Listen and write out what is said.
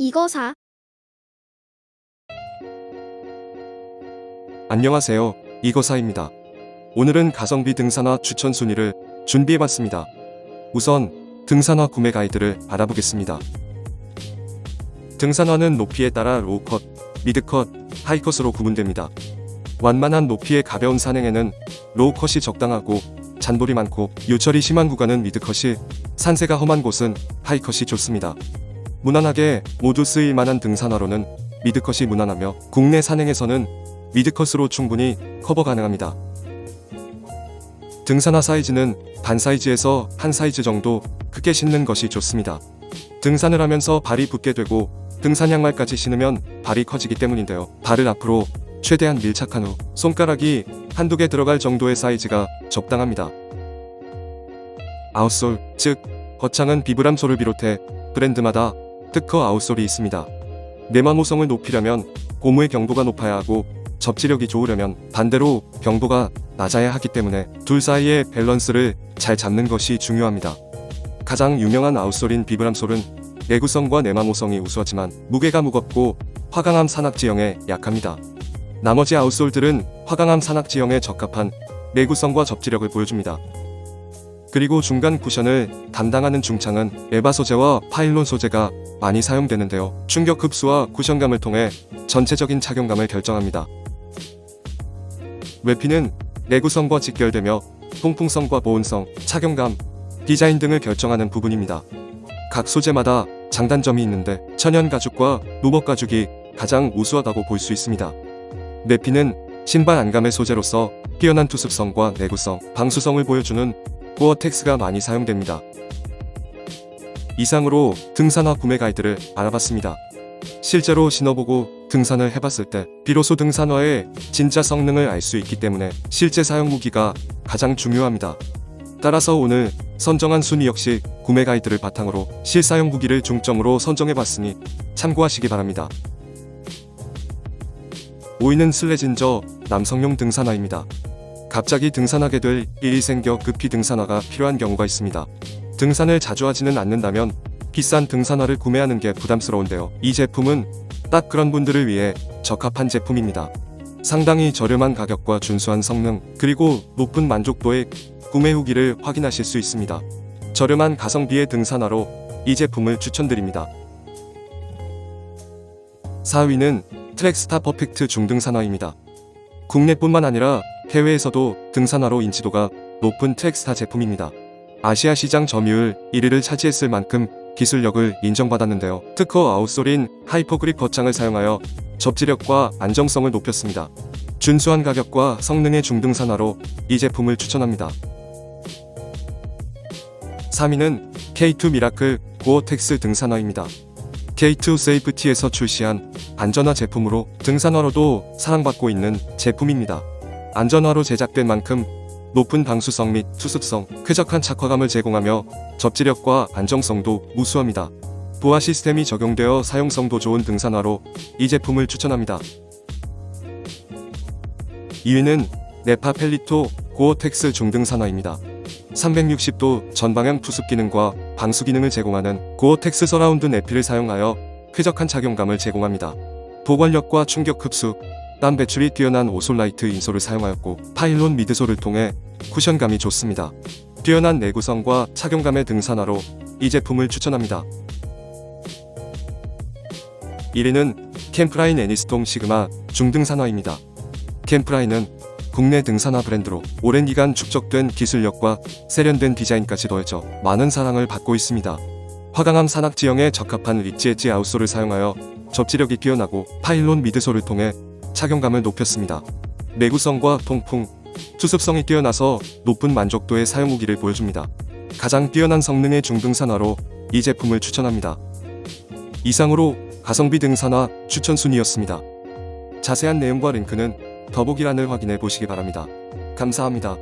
이거 사. 안녕하세요. 이거사입니다. 오늘은 가성비 등산화 추천 순위를 준비해봤습니다. 우선 등산화 구매 가이드를 알아보겠습니다. 등산화는 높이에 따라 로우컷, 미드컷, 하이컷으로 구분됩니다. 완만한 높이의 가벼운 산행에는 로우컷이 적당하고 잔볼이 많고 요철이 심한 구간은 미드컷이 산세가 험한 곳은 하이컷이 좋습니다. 무난하게 모두 쓰일 만한 등산화로는 미드컷이 무난하며 국내 산행에서는 미드컷으로 충분히 커버 가능합니다. 등산화 사이즈는 반 사이즈에서 한 사이즈 정도 크게 신는 것이 좋습니다. 등산을 하면서 발이 붓게 되고 등산 양말까지 신으면 발이 커지기 때문인데요. 발을 앞으로 최대한 밀착한 후 손가락이 한두 개 들어갈 정도의 사이즈가 적당합니다. 아웃솔, 즉 거창은 비브람솔을 비롯해 브랜드마다 특허 아웃솔이 있습니다. 내마모성을 높이려면 고무의 경도가 높아야 하고 접지력이 좋으려면 반대로 경도가 낮아야 하기 때문에 둘 사이의 밸런스를 잘 잡는 것이 중요합니다. 가장 유명한 아웃솔인 비브람솔은 내구성과 내마모성이 우수하지만 무게가 무겁고 화강암 산악지형에 약합니다. 나머지 아웃솔들은 화강암 산악지형에 적합한 내구성과 접지력을 보여줍니다. 그리고 중간 쿠션을 담당하는 중창은 에바 소재와 파일론 소재가 많이 사용되는데요. 충격 흡수와 쿠션감을 통해 전체적인 착용감을 결정합니다. 외피는 내구성과 직결되며 통풍성과 보온성, 착용감, 디자인 등을 결정하는 부분입니다. 각 소재마다 장단점이 있는데 천연 가죽과 로버 가죽이 가장 우수하다고 볼 수 있습니다. 내피는 신발 안감의 소재로서 뛰어난 투습성과 내구성, 방수성을 보여주는 고어텍스가 많이 사용됩니다. 이상으로 등산화 구매 가이드를 알아봤습니다. 실제로 신어보고 등산을 해봤을 때 비로소 등산화의 진짜 성능을 알 수 있기 때문에 실제 사용 후기가 가장 중요합니다. 따라서 오늘 선정한 순위 역시 구매 가이드를 바탕으로 실사용 후기를 중점으로 선정해봤으니 참고하시기 바랍니다. 5위는 슬래진저 남성용 등산화입니다. 갑자기 등산하게 될 일이 생겨 급히 등산화가 필요한 경우가 있습니다. 등산을 자주 하지는 않는다면 비싼 등산화를 구매하는 게 부담스러운데요. 이 제품은 딱 그런 분들을 위해 적합한 제품입니다. 상당히 저렴한 가격과 준수한 성능, 그리고 높은 만족도의 구매 후기를 확인하실 수 있습니다. 저렴한 가성비의 등산화로 이 제품을 추천드립니다. 4위는 트랙스타 퍼펙트 중등산화입니다. 국내뿐만 아니라 해외에서도 등산화로 인지도가 높은 트랙스타 제품입니다. 아시아 시장 점유율 1위를 차지했을 만큼 기술력을 인정받았는데요. 특허 아웃솔인 하이퍼그립 거창을 사용하여 접지력과 안정성을 높였습니다. 준수한 가격과 성능의 중등산화로 이 제품을 추천합니다. 3위는 K2 미라클 고어텍스 등산화입니다. K2 세이프티에서 출시한 안전화 제품으로 등산화로도 사랑받고 있는 제품입니다. 안전화로 제작된 만큼 높은 방수성 및 투습성, 쾌적한 착화감을 제공하며 접지력과 안정성도 우수합니다. 보아 시스템이 적용되어 사용성도 좋은 등산화로 이 제품을 추천합니다. 2위는 네파 펠리토 고어텍스 중등산화입니다. 360도 전방향 투습 기능과 방수 기능을 제공하는 고어텍스 서라운드 내피를 사용하여 쾌적한 착용감을 제공합니다. 보관력과 충격 흡수, 땀 배출이 뛰어난 오솔라이트 인솔을 사용하였고 파일론 미드솔을 통해 쿠션감이 좋습니다. 뛰어난 내구성과 착용감의 등산화로 이 제품을 추천합니다. 1위는 캠프라인 애니스톰 시그마 중등산화입니다. 캠프라인은 국내 등산화 브랜드로 오랜 기간 축적된 기술력과 세련된 디자인까지 더해져 많은 사랑을 받고 있습니다. 화강암 산악 지형에 적합한 리치 엣지 아웃솔을 사용하여 접지력이 뛰어나고 파일론 미드솔을 통해 착용감을 높였습니다. 내구성과 통풍, 투습성이 뛰어나서 높은 만족도의 사용 후기를 보여줍니다. 가장 뛰어난 성능의 중등산화로 이 제품을 추천합니다. 이상으로 가성비 등산화 추천 순위였습니다. 자세한 내용과 링크는 더보기란을 확인해 보시기 바랍니다. 감사합니다.